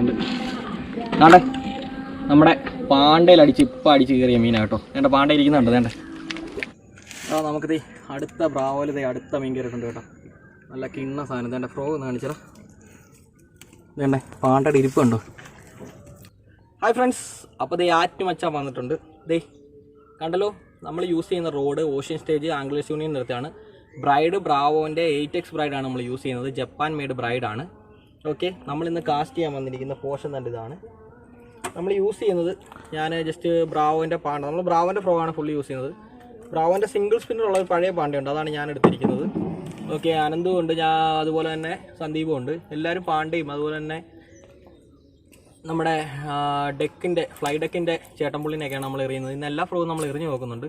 ഉണ്ട് നമ്മുടെ പാണ്ടയിൽ അടിച്ച് ഇപ്പം അടിച്ച് കയറിയ മീനാ കേട്ടോ. എന്റെ പാണ്ടയിൽ ഇരിക്കുന്നുണ്ട് വേണ്ടേ. ആ നമുക്കിത് അടുത്ത ബ്രാവോൽ ദേ അടുത്ത മീൻ കയറിയിട്ടുണ്ട് കേട്ടോ. നല്ല കിണ്ണ സാധനം. ഇതെന്റെ ഫ്രോ ഒന്ന് കാണിച്ചടാ. ഇതേണ്ടേ പാണ്ടയുടെ ഇരിപ്പ് കണ്ടോ? ഹായ് ഫ്രണ്ട്സ് അപ്പോൾ ദേ ആറ്റുമച്ച വന്നിട്ടുണ്ട്. ദേ കണ്ടല്ലോ? നമ്മൾ യൂസ് ചെയ്യുന്ന rod ocean stage anglers union നിർത്തിയാണ് ബ്രൈഡ് ബ്രാവോന്റെ എയ്റ്റ് എക്സ് ബ്രൈഡാണ് നമ്മൾ യൂസ് ചെയ്യുന്നത്. ജപ്പാൻ മെയ്ഡ് ബ്രൈഡാണ് ഓക്കെ നമ്മളിന്ന് കാസ്റ്റ് ചെയ്യാൻ വന്നിരിക്കുന്ന പോഷൻ തന്നെ ഇതാണ്. നമ്മൾ യൂസ് ചെയ്യുന്നത് ഞാൻ ജസ്റ്റ് ബ്രാവോന്റെ പാണ്ട. നമ്മൾ ബ്രാവോന്റെ ഫ്രോ ആണ് ഫുള്ള് യൂസ് ചെയ്യുന്നത്. ബ്രാവോന്റെ സിംഗിൾ സ്പിന്നർ ഉള്ള ഒരു പഴയ പാണ്ടയുണ്ട് അതാണ് ഞാൻ എടുത്തിരിക്കുന്നത്. ഓക്കെ അനന്തും ഉണ്ട് ഞാൻ അതുപോലെ തന്നെ സന്ദീപും ഉണ്ട്. എല്ലാവരും പാണ്ടയും അതുപോലെ തന്നെ നമ്മുടെ ഡെക്കിന്റെ ഫ്ലൈ ഡെക്കിന്റെ ചേട്ടൻപുള്ളിനെയൊക്കെയാണ് നമ്മൾ എറിയുന്നത്. ഇന്ന് എല്ലാ ഫ്രോവും നമ്മൾ എറിഞ്ഞു നോക്കുന്നുണ്ട്.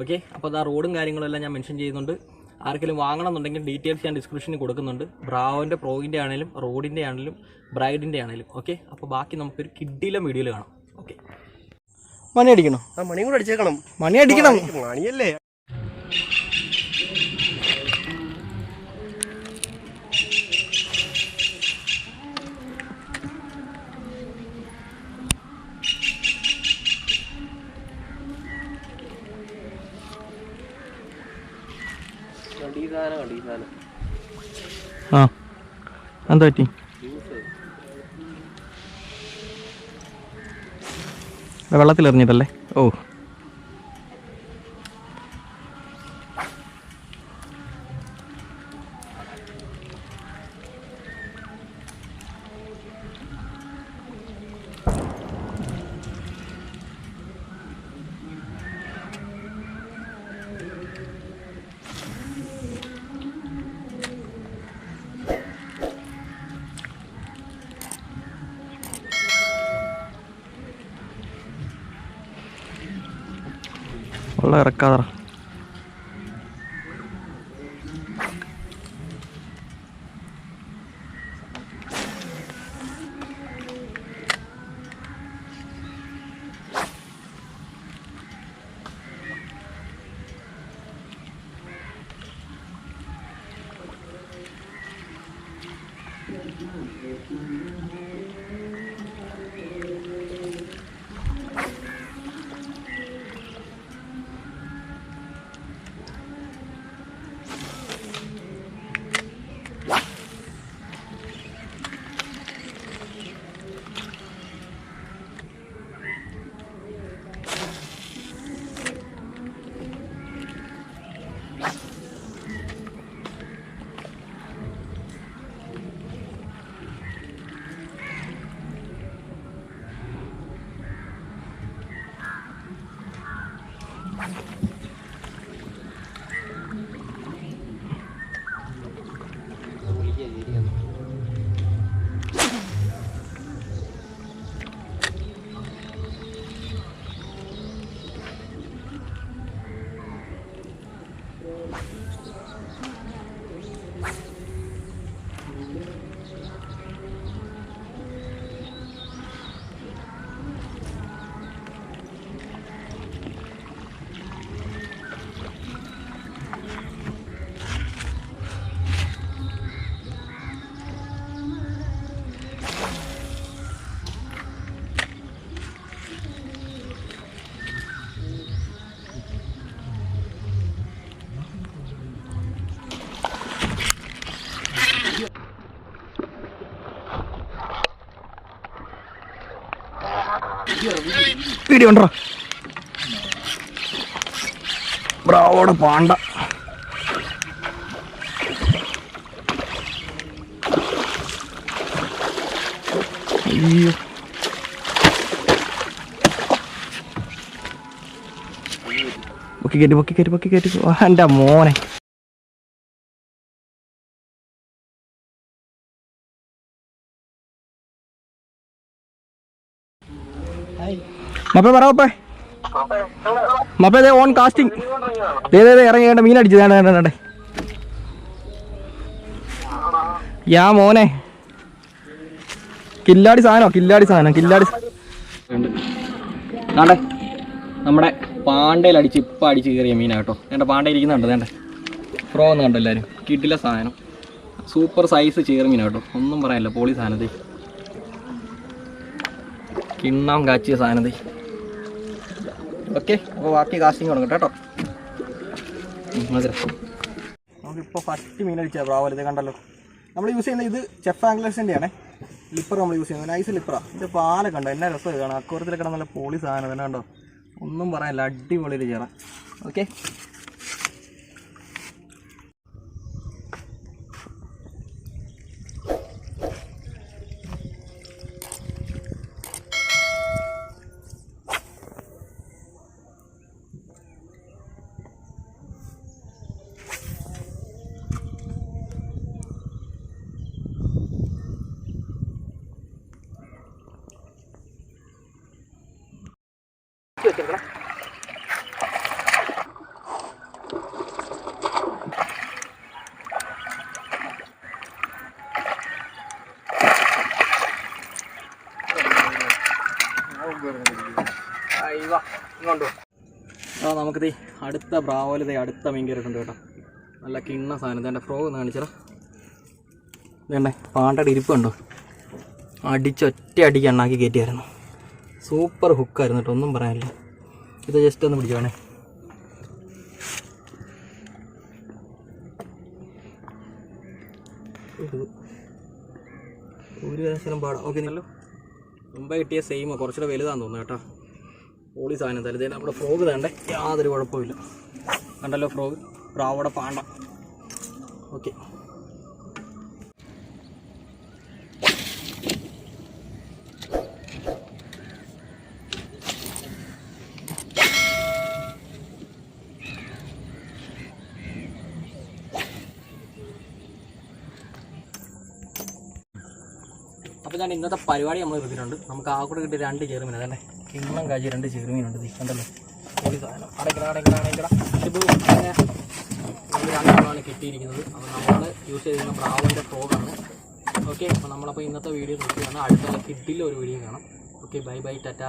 ഓക്കെ അപ്പോൾ അത് ആ റോഡും കാര്യങ്ങളും എല്ലാം ഞാൻ മെൻഷൻ ചെയ്യുന്നുണ്ട്. ആർക്കെങ്കിലും വാങ്ങണമെന്നുണ്ടെങ്കിൽ ഡീറ്റെയിൽസ് ഞാൻ ഡിസ്ക്രിപ്ഷനിൽ കൊടുക്കുന്നുണ്ട്. ബ്രാവോന്റെ പ്രോയിന്റെ ആണെങ്കിലും റോഡിന്റെ ആണെങ്കിലും ബ്രൈഡിന്റെ ആണെങ്കിലും ഓക്കെ അപ്പോൾ ബാക്കി നമുക്കൊരു കിഡിലെ വീഡിയോയിൽ കാണാം. ഓക്കെ മണി അടിക്കണം? ആ മണിയും കൂടെ അടിച്ചേക്കണം. മണി അടിക്കണം. മണിയല്ലേ ആ എന്താ പറ്റി? വെള്ളത്തിൽ എറിഞ്ഞിട്ടല്ലേ ഓ. വെള്ളം ഇറക്കാതെ. വീഡിയോ ഉണ്ടോ ബ്രാവോടെ പാണ്ട. അയ്യോ. പൊക്കി കയറ്റി പൊക്കി കയറ്റി പൊക്കി കയറ്റി. എന്റെ മോനെ. മപ്പേ പറ മപ്പേ. മപ്പേ ദേ ഓൺ കാസ്റ്റിംഗ് ഇതേ ഇറങ്ങിയേണ്ട മീൻ അടിച്ചു വേണ്ട വേണ്ട വേണ്ട യാ മോനെ. കില്ലാടി സാധനോ കില്ലാടി സാധനം കില്ലാടി കണ്ടേ? നമ്മുടെ പാണ്ടയിൽ അടിച്ച് ഇപ്പം അടിച്ച് കയറിയ മീനാ കേട്ടോ. എന്റെ പാണ്ടയിൽ ഇരിക്കുന്നുണ്ട് വേണ്ടേ. ഫ്രോ എന്ന് കണ്ടോ എല്ലാവരും കിട്ടില്ല സാധനം. സൂപ്പർ സൈസ് ചേർ മീനാ കേട്ടോ. ഒന്നും പറയാനില്ല പോളി സാധനത്തെ കിണ്ണം കാച്ചിയ സാധനം ദേ. ഓക്കെ അപ്പോൾ ബാക്കി കാസ്റ്റിംഗ് തുടങ്ങട്ടെ കേട്ടോ. നമുക്കിപ്പോൾ ഫസ്റ്റ് മീൻ അടിച്ചാൽ ബ്രാവൽ ഇത് കണ്ടല്ലോ. നമ്മൾ യൂസ് ചെയ്യുന്നത് ഇത് ചെഫ് ആംഗ്ലേഴ്സിന്റെ ആണേ ലിപ്പർ നമ്മൾ യൂസ് ചെയ്യുന്നത്. നൈസ് ലിപ്പറാണ് ഇത് പാല കണ്ടോ? എന്നാ രസം കാണാം അക്കൂറത്തിൽ കിടന്ന നല്ല പോളി സാധനം തന്നെ കണ്ടോ? ഒന്നും പറയാനില്ല. അടിപൊളിയിൽ ചേരാം ഓക്കെ ആ നമുക്കിത് അടുത്ത ബ്രാവോൽ അടുത്ത മീൻ കയറിയിട്ടുണ്ട് കേട്ടോ. നല്ല കിണ്ണ സാധനം. ഇതെന്റെ ഫ്രോ ഒന്ന് കാണിച്ചടാ. ഇതേണ്ടേ പാണ്ടയുടെ ഇരിപ്പുണ്ടോ അടിച്ചൊറ്റ അടിക്ക് എണ്ണാക്കി കയറ്റിയായിരുന്നു. സൂപ്പർ ഹുക്കായിരുന്നു കേട്ടോ ഒന്നും പറയാനില്ല. ഇത് ജസ്റ്റ് ഒന്ന് പിടിച്ചോണേ ഒരു ശകലം പാടാം. ഓക്കെ നല്ലോ മുമ്പേ കിട്ടിയ സെയിം കുറച്ചുകൂടെ വലുതാന്ന് തോന്നുന്നു കേട്ടോ. പോളി സാധനം. തരുതേ നമ്മുടെ ഫ്രോഗ് തേണ്ടേ യാതൊരു കുഴപ്പമില്ല കണ്ടല്ലോ ഫ്രോഗ് പ്രാവടെ പാണ്ട. ഓക്കെ അപ്പോൾ ഞാൻ ഇന്നത്തെ പരിപാടി നമ്മൾ എടുത്തിട്ടുണ്ട് നമുക്ക് ആ കൂടെ കിട്ടിയ രണ്ട് ചെറുമീൻ അതല്ലേ കിണ്ണം കാജി രണ്ട് ചെറുമീനുണ്ട് കണ്ടല്ലോ? പൊളി സാധനം. കിട്ടിയിരിക്കുന്നത്. അപ്പോൾ നമ്മൾ യൂസ് ചെയ്തിരുന്ന പ്രാവിന്റെ ഫ്രോഗാണ് ഓക്കെ അപ്പോൾ നമ്മളപ്പോൾ ഇന്നത്തെ വീഡിയോ നോക്കിയാണ് അടുത്ത കിഡിലെ ഒരു വീഡിയോ കാണാം. Okay bye bye tata.